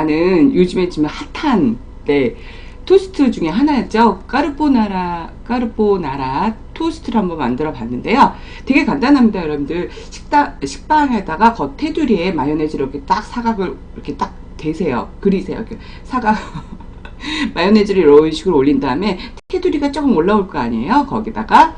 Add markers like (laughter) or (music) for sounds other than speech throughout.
많은 요즘에 지금 핫한 네, 토스트 중에 하나였죠. 까르보나라 까르보나라 토스트를 한번 만들어 봤는데요. 되게 간단합니다, 여러분들. 식당 식빵에다가 겉 테두리에 마요네즈를 이렇게 딱 사각을 이렇게 딱 대세요. 그리세요. 사각 (laughs) 마요네즈를 이런 식으로 올린 다음에 테두리가 조금 올라올 거 아니에요. 거기다가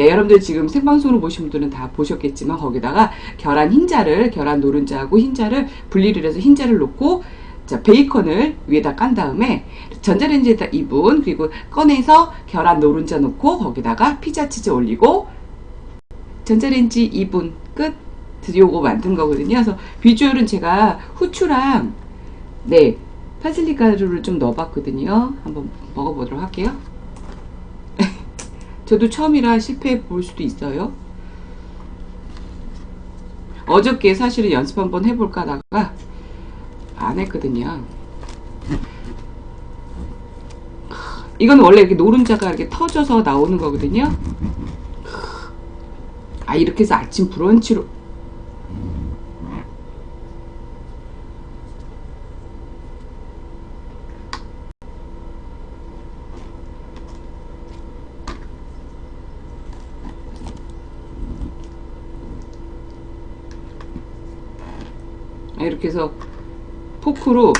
네, 여러분들 지금 생방송으로 보신 분들은 다 보셨겠지만 거기다가 계란 흰자를 계란 노른자하고 흰자를 분리를 해서 흰자를 놓고 자 베이컨을 위에다 깐 다음에 전자레인지에다 2분 그리고 꺼내서 계란 노른자 넣고 거기다가 피자 치즈 올리고 전자레인지 2분 끝 요거 만든 거거든요. 그래서 비주얼은 제가 후추랑 네 파슬리 가루를 좀 넣어봤거든요. 한번 먹어보도록 할게요. (laughs) 저도 처음이라 실패해 볼 수도 있어요. 어저께 사실은 연습 한번 해볼까 하다가 안 했거든요. 이건 원래 이렇게 노른자가 이렇게 터져서 나오는 거거든요. 아, 이렇게 해서 아침 브런치로. 아, 이렇게 해서 포크로.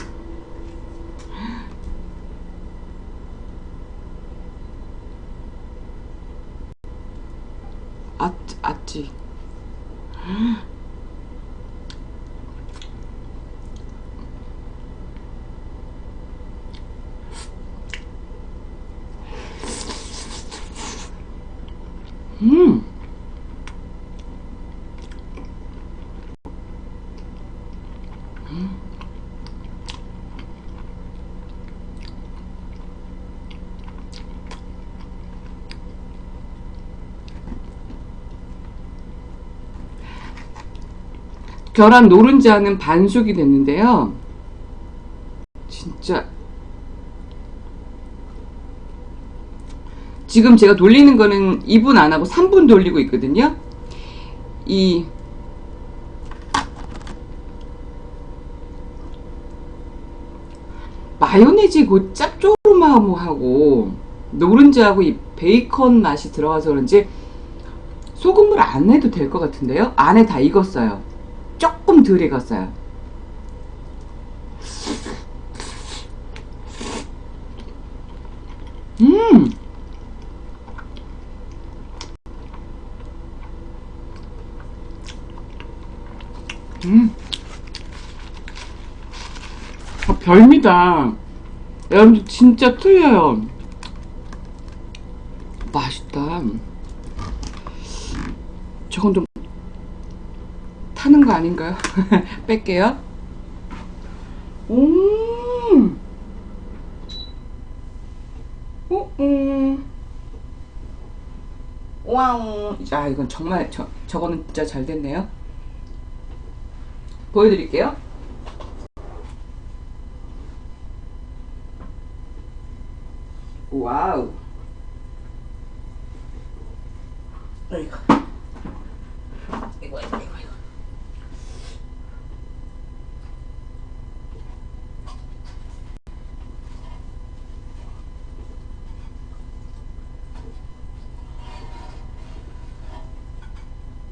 아, 아찌 음 계란 노른자는 반숙이 됐는데요. 진짜 지금 제가 돌리는 거는 2분 안 하고 3분 돌리고 있거든요. 이 마요네즈 그 짭조름함하고 노른자하고 이 베이컨 맛이 들어가서 그런지 소금물 안 해도 될 것 같은데요. 안에 다 익었어요. 조금 덜 익었어요. 음! 음! 아, 별미다. 여러분들 진짜 틀려요. 맛있다. 저건 좀 타는 거 아닌가요? (laughs) 뺄게요. 음. 어, 음. 와우. 아, 이건 정말 저 저거는 진짜 잘 됐네요. 보여드릴게요. 와우. 이거. 이거, 이거, 이거.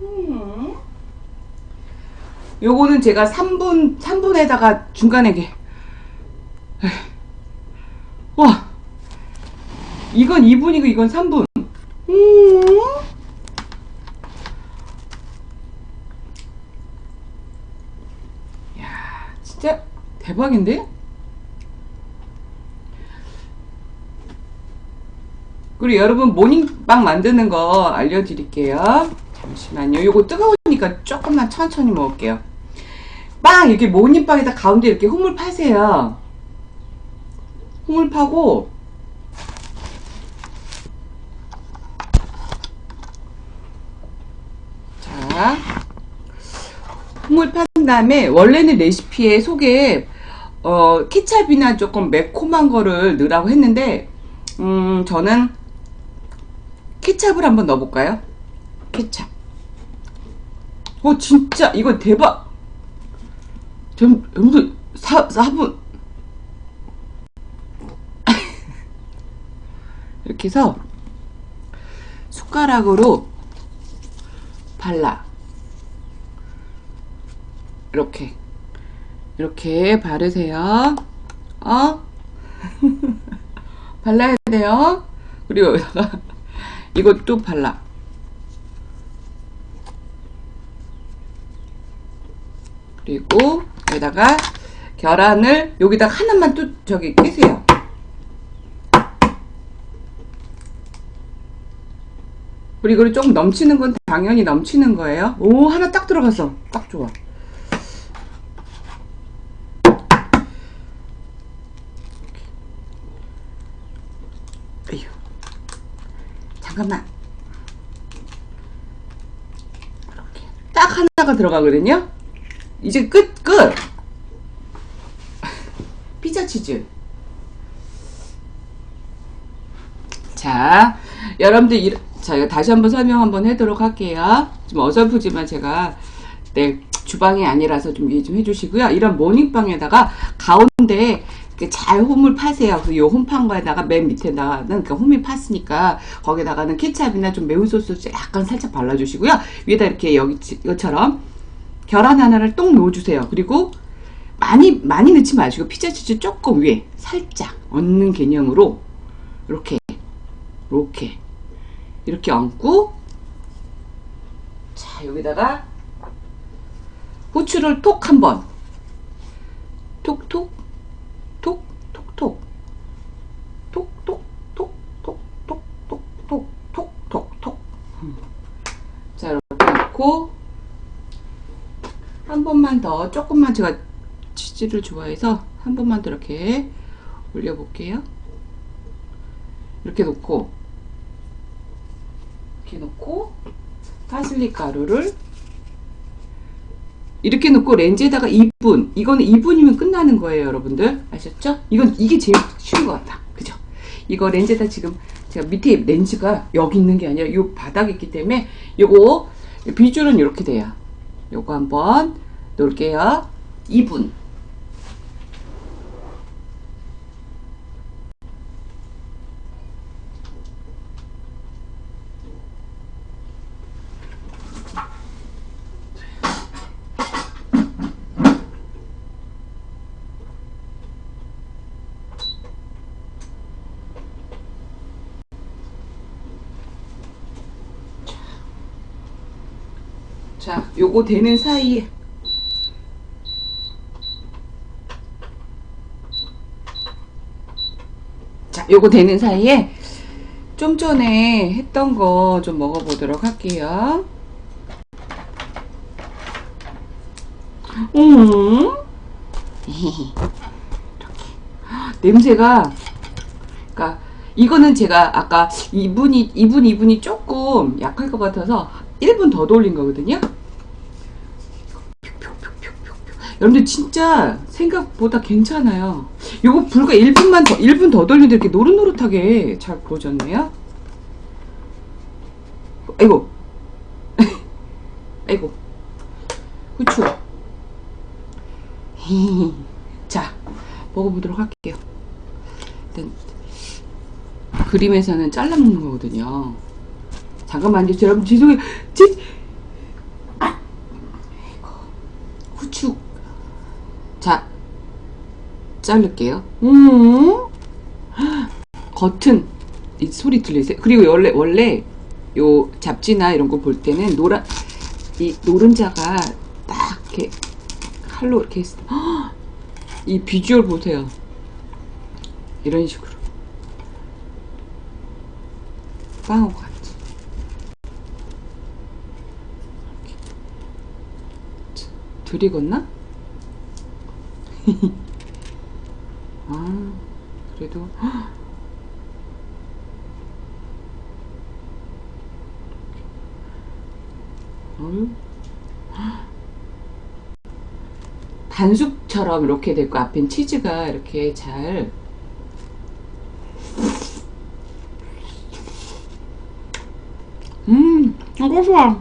음. 요거는 제가 3분, 3분에다가 중간에 게. 와. 이건 2분이고 이건 3분. 음. 야, 진짜 대박인데? 그리고 여러분 모닝빵 만드는 거 알려드릴게요. 잠시만요. 요거 뜨거우니까 조금만 천천히 먹을게요. 빵 이렇게 모닝빵에다 가운데 이렇게 흐물 파세요. 흐물 파고 자 흐물 판 다음에 원래는 레시피에 속에 어, 케찹이나 조금 매콤한 거를 넣으라고 했는데 음, 저는 케찹을 한번 넣어볼까요? 케찹. 어, 진짜, 이거 대박. 좀, 여러분들, 사, 4분. (laughs) 이렇게 해서 숟가락으로 발라. 이렇게. 이렇게 바르세요. 어? (laughs) 발라야 돼요. 그리고 여기다가 (laughs) 이것도 발라. 그리고 여기다가 계란을 여기다가 하나만 또 저기 끼세요. 그리고 조금 넘치는 건 당연히 넘치는 거예요. 오 하나 딱 들어갔어. 딱 좋아. 잠깐만. 이렇게 딱 하나가 들어가거든요. 이제 끝 끝. 피자 치즈. 자, 여러분들 이, 자 이거 다시 한번 설명 한번 해도록 할게요. 좀 어설프지만 제가 네 주방이 아니라서 좀 이해 좀 해주시고요. 이런 모닝빵에다가 가운데 잘 홈을 파세요. 그이 홈판 거에다가 맨 밑에다가는 그 홈이 팠으니까 거기다가는 케찹이나 좀 매운 소스 약간 살짝 발라주시고요. 위에다 이렇게 여기 이것처럼 계란 하나를 똥 넣어주세요. 그리고 많이 많이 넣지 마시고 피자 치즈 조금 위에 살짝 얹는 개념으로 이렇게 이렇게 이렇게 얹고 자 여기다가 후추를 톡 한번 톡톡 톡 톡톡 톡톡톡톡톡톡톡톡톡톡 자 이렇게 넣고 한 번만 더 조금만 제가 치즈를 좋아해서 한 번만 더 이렇게 올려 볼게요. 이렇게 놓고 이렇게 놓고 파슬리 가루를 이렇게 놓고 렌즈에다가 2분 이거는 2분이면 끝나는 거예요 여러분들 아셨죠? 이건 이게 제일 쉬운 것 같다 그죠? 이거 렌즈에다 지금 제가 밑에 렌즈가 여기 있는 게 아니라 이 바닥에 있기 때문에 요거 비주얼은 이렇게 돼요 요거 한번 놓을게요. 2분 자, 요거 되는 사이에 자, 요거 되는 사이에 좀 전에 했던 거 좀 먹어보도록 할게요. 음, (laughs) 냄새가, 그러니까 이거는 제가 아까 2분이 2분 2분이 조금 약할 것 같아서 1분 더 돌린 거거든요. 여러분들 진짜 생각보다 괜찮아요. 요거 불과 1분만 더, 1분 더 돌리는데 이렇게 노릇노릇하게 잘 구워졌네요. 아이고. (laughs) 아이고. 후추. (laughs) 자, 먹어보도록 할게요. 일단, 그림에서는 잘라먹는 거거든요. 잠깐만요. 여러분, 죄송해요. 제, 아! 후추. 자, 자를게요. 음, 겉은 이 소리 들리세요? 그리고 원래 원래 요 잡지나 이런 거 볼 때는 노란 이 노른자가 딱 이렇게 칼로 이렇게 했- 헉! 이 비주얼 보세요. 이런 식으로 빵하고 같이. 덜 익었나? (laughs) 아, 그래도? (gasps) (gasps) 어휴. 반숙처럼 이렇게 되고 앞엔 치즈가 이렇게 잘. 음, 좋아.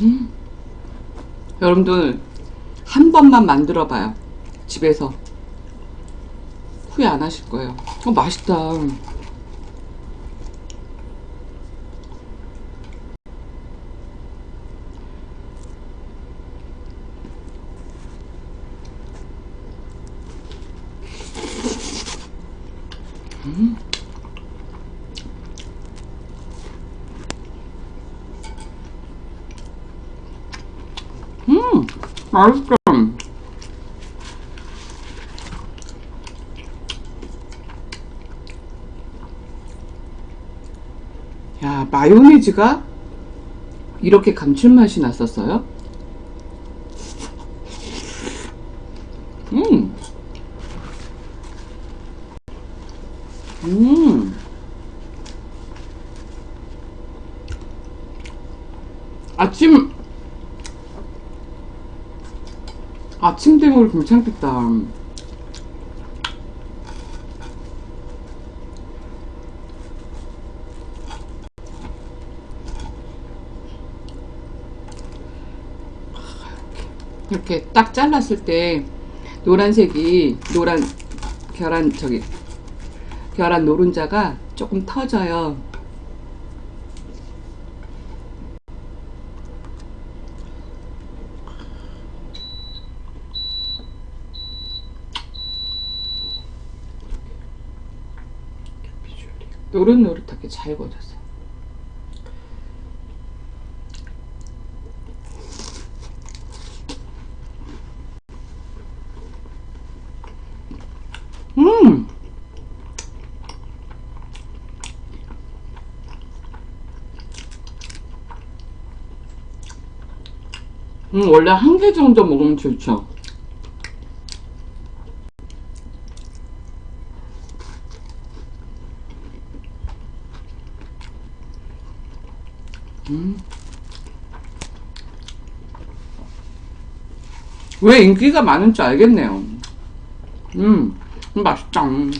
음. 여러분들 한 번만 만들어 봐요. 집에서 후회 안 하실 거예요. 어 맛있다. 음, 맛있어. 야, 마요네즈가 이렇게 감칠맛이 났었어요? 음. 음. 아침 아침 대물 괜찮겠다. 이렇게 딱 잘랐을 때 노란색이 노란 계란 저기 계란 노른자가 조금 터져요. 노릇노릇하게 잘 구워졌어요. 음! 음, 원래 한 개 정도 먹으면 좋죠. 왜 인기가 많은 줄 알겠네요. 음, 맛있다. 음,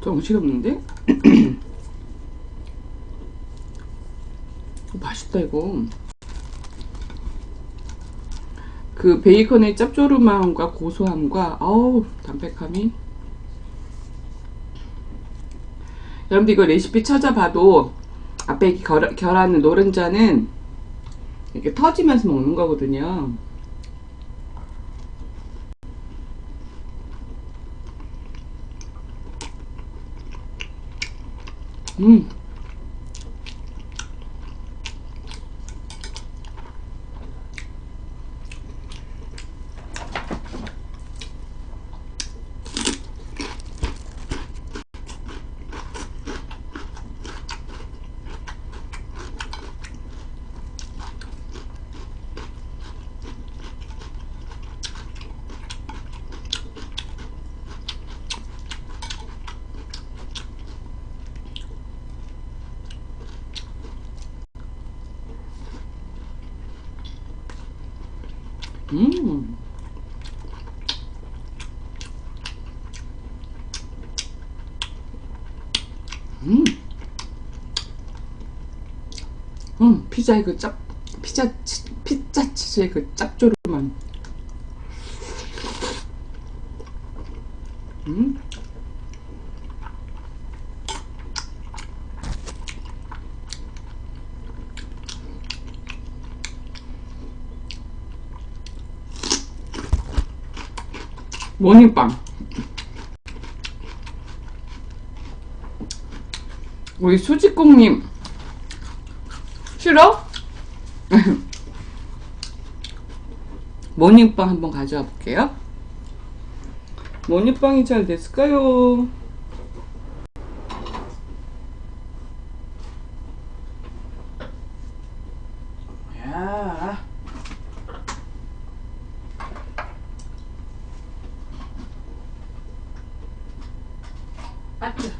정신 없는데? (clears throat) 맛있다, 이거. 그 베이컨의 짭조름함과 고소함과 어우 담백함이. 여러분들 이거 레시피 찾아봐도 앞에 결, 결하는 노른자는 이렇게 터지면서 먹는 거거든요. 음 음. 음. 음, 피자의 그 짭, 피자, 치, 피자 치즈의 그 짭조름한. 음. 모닝빵. 우리 수지꽁님 싫어? (laughs) 모닝빵 한번 가져와 볼게요. 모닝빵이 잘 됐을까요? 야. 아뜨.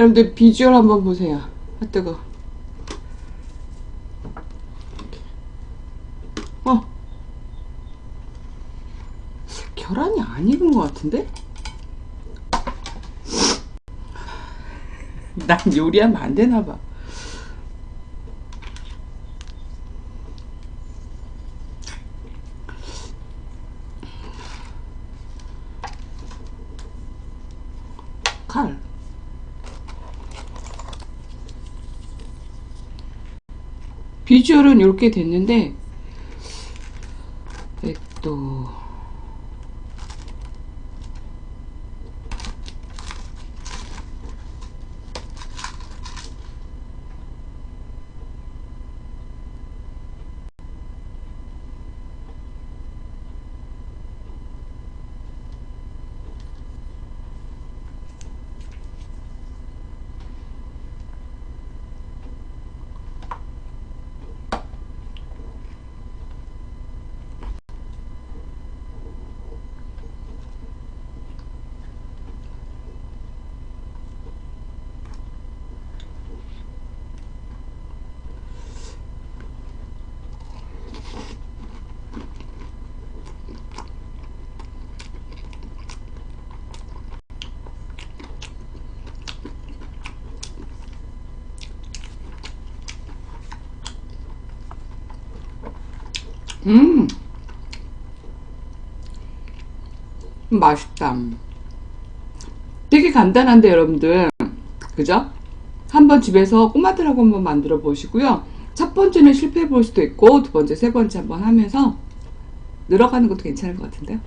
여러분들 비주얼 한번 보세요. 아 뜨거. 어. 계란이 안 익은 것 같은데? 난 요리하면 안 되나 봐. 칼. 비주얼은 이렇게 됐는데 네, 또 음 맛있다. 되게 간단한데 여러분들 그죠? 한번 집에서 꼬마들하고 한번 만들어 보시고요. 첫 번째는 실패해 볼 수도 있고 두 번째, 세 번째 한번 하면서 늘어가는 것도 괜찮을 것 같은데요.